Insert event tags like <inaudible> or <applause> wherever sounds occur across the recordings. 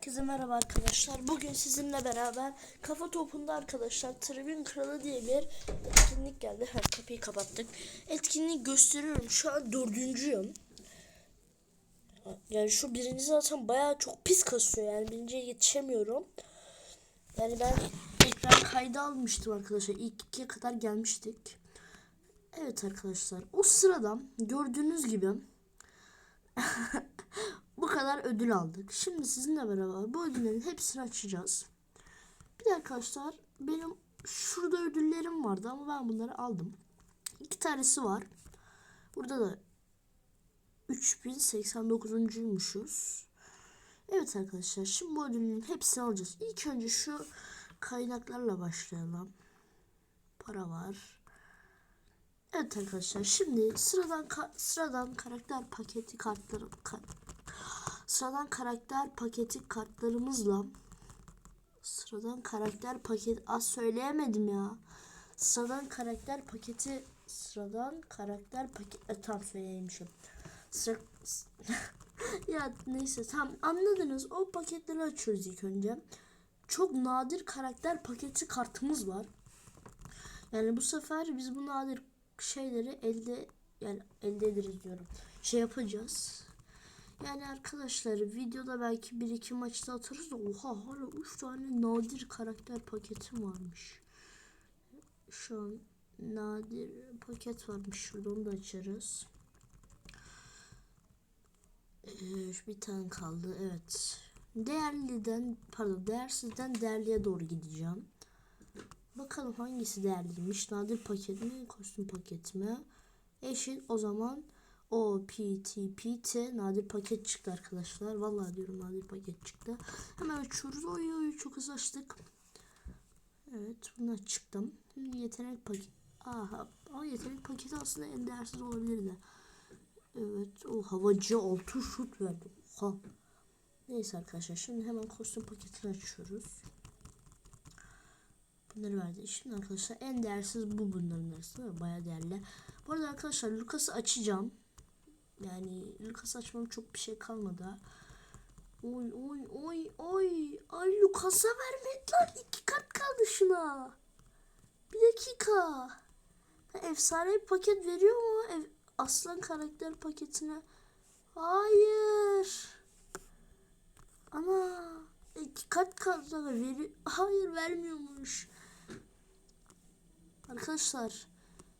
Herkese merhaba arkadaşlar. Bugün sizinle beraber kafa topunda arkadaşlar Tribün Kralı diye bir etkinlik geldi. Ha, kapıyı kapattık. Etkinliği gösteriyorum. Şu an dördüncüyüm. Yani şu birinci zaten bayağı çok pis kasıyor. Yani birinciye yetişemiyorum. Yani ben ekran kaydı almıştım arkadaşlar. İlk ikiye kadar gelmiştik. Evet arkadaşlar. O sıradan gördüğünüz gibi <laughs> kadar ödül aldık. Şimdi sizinle beraber bu ödüllerin hepsini açacağız. Bir de arkadaşlar benim şurada ödüllerim vardı ama ben bunları aldım. İki tanesi var. Burada da 3089'uncuymuşuz. Evet arkadaşlar şimdi bu ödüllerin hepsini alacağız. İlk önce şu kaynaklarla başlayalım. Para var. Evet arkadaşlar şimdi sıradan ka- sıradan karakter paketi kartları ka- sıradan karakter paketi kartlarımızla sıradan karakter paket az söyleyemedim ya. Sıradan karakter paketi sıradan karakter paket e, tam söyleyemişim. Sıra <laughs> ya neyse tam anladınız. O paketleri açıyoruz ilk önce. Çok nadir karakter paketi kartımız var. Yani bu sefer biz bu nadir şeyleri elde yani elde ederiz diyorum. Şey yapacağız. Yani arkadaşlar videoda belki bir iki maçta atarız da oha hala 3 tane nadir karakter paketim varmış. Şu an nadir paket varmış şurada onu da açarız. Ee, bir tane kaldı evet. Değerliden pardon değersizden değerliye doğru gideceğim. Bakalım hangisi değerliymiş. Nadir paket mi? Kostüm paket mi? Eşit o zaman o P T P T nadir paket çıktı arkadaşlar. Vallahi diyorum nadir paket çıktı. Hemen açıyoruz. Oy oy çok hızlı açtık. Evet buna çıktım. Şimdi yetenek paket. Aha ama yetenek paketi aslında en değersiz olabilirdi. Evet o havacı 6 şut verdi. Oha. Neyse arkadaşlar şimdi hemen kostüm paketini açıyoruz. Bunları verdi. Şimdi arkadaşlar en değersiz bu bunların arasında. Baya değerli. Bu arada arkadaşlar Lucas'ı açacağım. Yani Lucas açmam çok bir şey kalmadı. Oy oy oy oy. Ay Lucas'a vermediler. iki kart kaldı şuna. Bir dakika. Ha, efsane bir paket veriyor mu? Ev, aslan karakter paketine. Hayır. Ana. İki kart kaldı. Veri Hayır vermiyormuş. Arkadaşlar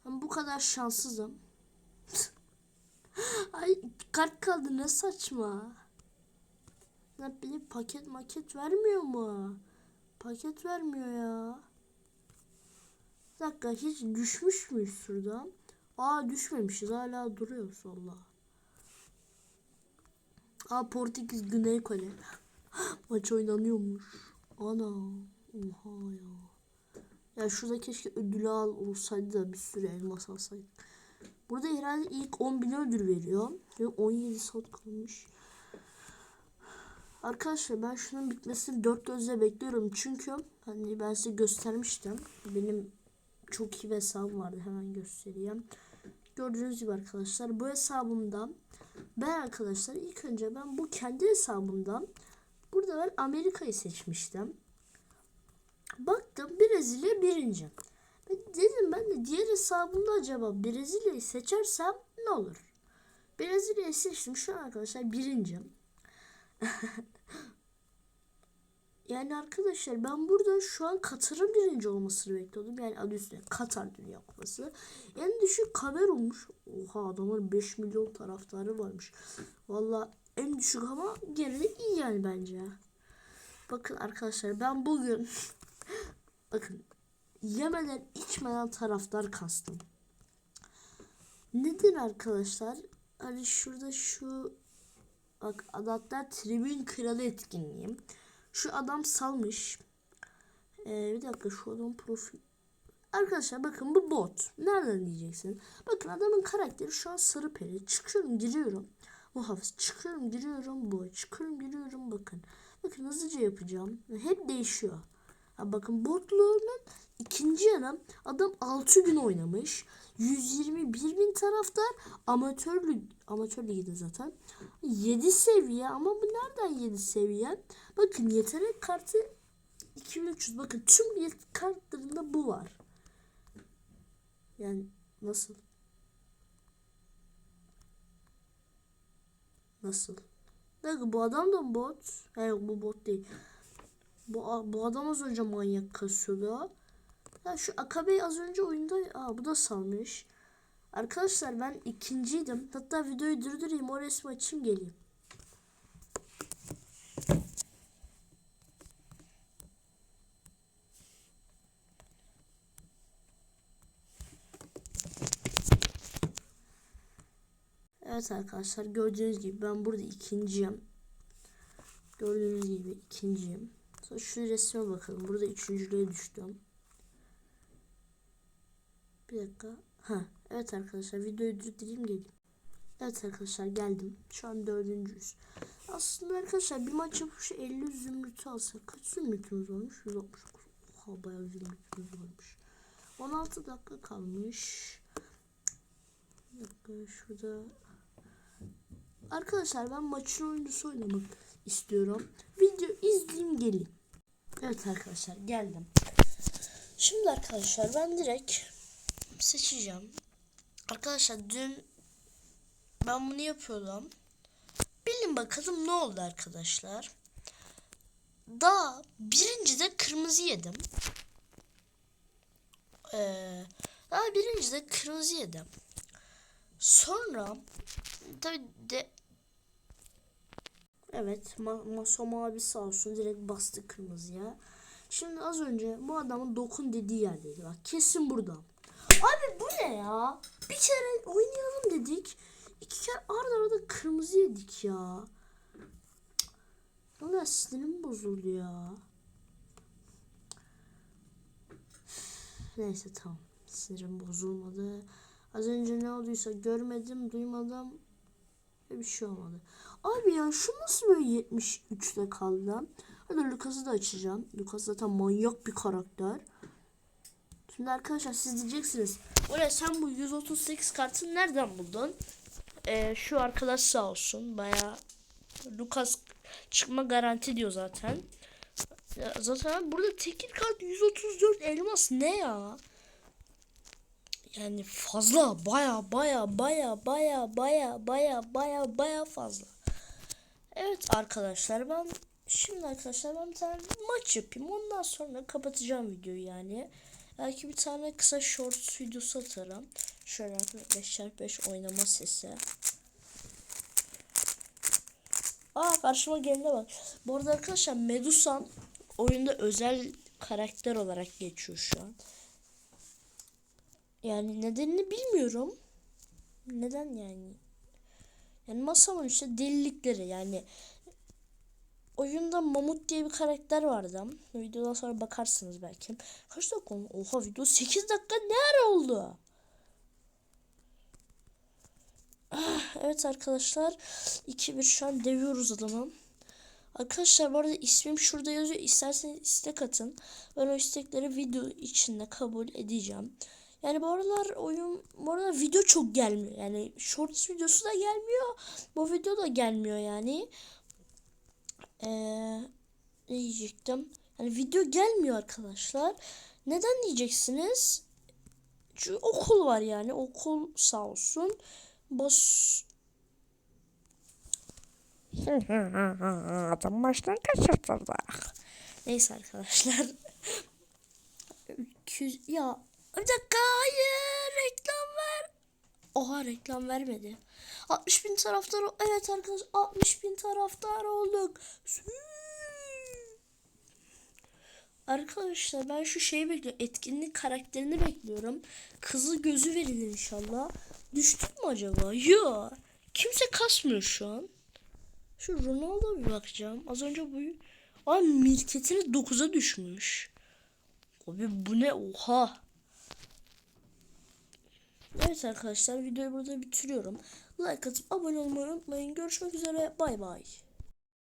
ben bu kadar şanssızım. Ay kart kaldı ne saçma. Ne bileyim paket maket vermiyor mu? Paket vermiyor ya. Bir dakika hiç düşmüş müyüz şuradan? Aa düşmemişiz hala duruyoruz Allah. Aa Portekiz Güney Kore. <gasps> Maç oynanıyormuş. Ana. Oha ya. Ya şurada keşke ödülü al olsaydı da bir sürü elmas alsaydık. Burada herhalde ilk 10 bin ödül veriyor. Ve 17 saat kalmış. Arkadaşlar ben şunun bitmesini dört gözle bekliyorum. Çünkü hani ben size göstermiştim. Benim çok iyi bir hesabım vardı. Hemen göstereyim. Gördüğünüz gibi arkadaşlar bu hesabımdan ben arkadaşlar ilk önce ben bu kendi hesabımdan burada ben Amerika'yı seçmiştim. Baktım Brezilya birinci. Dedim ben de diğer hesabımda acaba Brezilya'yı seçersem ne olur? Brezilya'yı seçtim şu an arkadaşlar birinci. <laughs> yani arkadaşlar ben burada şu an Katar'ın birinci olmasını bekliyordum. Yani adı üstünde Katar Dünya Kupası. En düşük Kamerun'muş. Oha adamın 5 milyon taraftarı varmış. Valla en düşük ama gene de iyi yani bence. Bakın arkadaşlar ben bugün <laughs> bakın yemeden içmeden taraftar kastım. Neden arkadaşlar? Hani şurada şu bak adapter tribün kralı etkinliğim. Şu adam salmış. Ee, bir dakika şu adam profil. Arkadaşlar bakın bu bot. Nereden diyeceksin? Bakın adamın karakteri şu an sarı peri. Çıkıyorum giriyorum. Muhafız çıkıyorum giriyorum bu. Çıkıyorum giriyorum bakın. Bakın hızlıca yapacağım. Hep değişiyor. Ha bakın botluğunun ikinci yarım adam 6 gün oynamış. 121 bin taraftar amatör, lig- amatör ligde zaten. 7 seviye ama bu nereden 7 seviye? Bakın yetenek kartı 2300 bakın tüm kartlarında bu var. Yani nasıl? Nasıl? Ne bu adam da bot? Hayır bu bot değil. Bu, bu adam az önce manyak kasıyordu. Ya şu Akabe az önce oyunda aa bu da salmış. Arkadaşlar ben ikinciydim. Hatta videoyu durdurayım o resmi açayım geleyim. Evet arkadaşlar gördüğünüz gibi ben burada ikinciyim. Gördüğünüz gibi ikinciyim. Sonra şu resme bakalım. Burada üçüncülüğe düştüm. Bir dakika. Ha, evet arkadaşlar videoyu durdurayım geleyim. Evet arkadaşlar geldim. Şu an dördüncüyüz. Aslında arkadaşlar bir maç yapıp şu 50 zümrütü alsak kaç zümrütümüz olmuş? 169. Oha bayağı zümrütümüz varmış. 16 dakika kalmış. Bir dakika şurada. Arkadaşlar ben maçın oyuncusu oynamak istiyorum. Video izleyeyim geleyim. Evet arkadaşlar geldim. Şimdi arkadaşlar ben direkt seçeceğim. Arkadaşlar dün ben bunu yapıyordum. Bilin bakalım ne oldu arkadaşlar. Daha birinci de kırmızı yedim. Ee, daha birinci de kırmızı yedim. Sonra tabi de Evet ma Masom abi sağ olsun direkt bastı kırmızıya. Şimdi az önce bu adamın dokun dediği yerdeydi. Bak kesin burada. Abi bu ne ya? Bir kere oynayalım dedik. İki kere arda arda kırmızı yedik ya. Valla sinirim bozuldu ya. Neyse tamam. Sinirim bozulmadı. Az önce ne olduysa görmedim, duymadım. Bir şey olmadı. Abi ya şu nasıl böyle 73'te kaldı? Hadi Lucas'ı da açacağım. Lucas zaten manyak bir karakter. Şimdi arkadaşlar siz diyeceksiniz. Oraya sen bu 138 kartını nereden buldun? Ee, şu arkadaş sağ olsun. Baya Lucas çıkma garanti diyor zaten. Ya zaten burada tekil kart 134 elmas ne ya? Yani fazla baya baya baya baya baya baya baya baya fazla. Evet arkadaşlar ben şimdi arkadaşlar ben bir tane maç yapayım. Ondan sonra kapatacağım videoyu yani. Belki bir tane kısa short videosu atarım. Şöyle 5x5 oynama sesi. Aa karşıma gelene bak. Bu arada arkadaşlar Medusan oyunda özel karakter olarak geçiyor şu an. Yani nedenini bilmiyorum. Neden yani? Yani masamın işte delilikleri yani oyunda Mamut diye bir karakter vardı. Videodan sonra bakarsınız belki. Kaç dakika oldu? Oha video 8 dakika ne ara oldu? Ah, evet arkadaşlar 2-1 şu an deviyoruz adamı. Arkadaşlar bu arada ismim şurada yazıyor. İsterseniz istek atın. Ben o istekleri video içinde kabul edeceğim. Yani bu aralar oyun bu aralar video çok gelmiyor. Yani shorts videosu da gelmiyor. Bu video da gelmiyor yani. Ee, ne diyecektim? Yani video gelmiyor arkadaşlar. Neden diyeceksiniz? Çünkü okul var yani. Okul sağ olsun. Bas Adam baştan kaçırtıldı. Neyse arkadaşlar. <laughs> 200 ya bir dakika hayır reklam ver. Oha reklam vermedi. 60 bin taraftar evet arkadaşlar 60 bin taraftar olduk. Arkadaşlar ben şu şeyi bekliyorum. Etkinlik karakterini bekliyorum. Kızı gözü verilir inşallah. Düştük mü acaba? Yok. Kimse kasmıyor şu an. Şu Ronaldo'ya bir bakacağım. Az önce bu... Ay mirketini 9'a düşmüş. Abi bu ne? Oha. Evet arkadaşlar videoyu burada bitiriyorum. Like atıp abone olmayı unutmayın. Görüşmek üzere. Bay bay.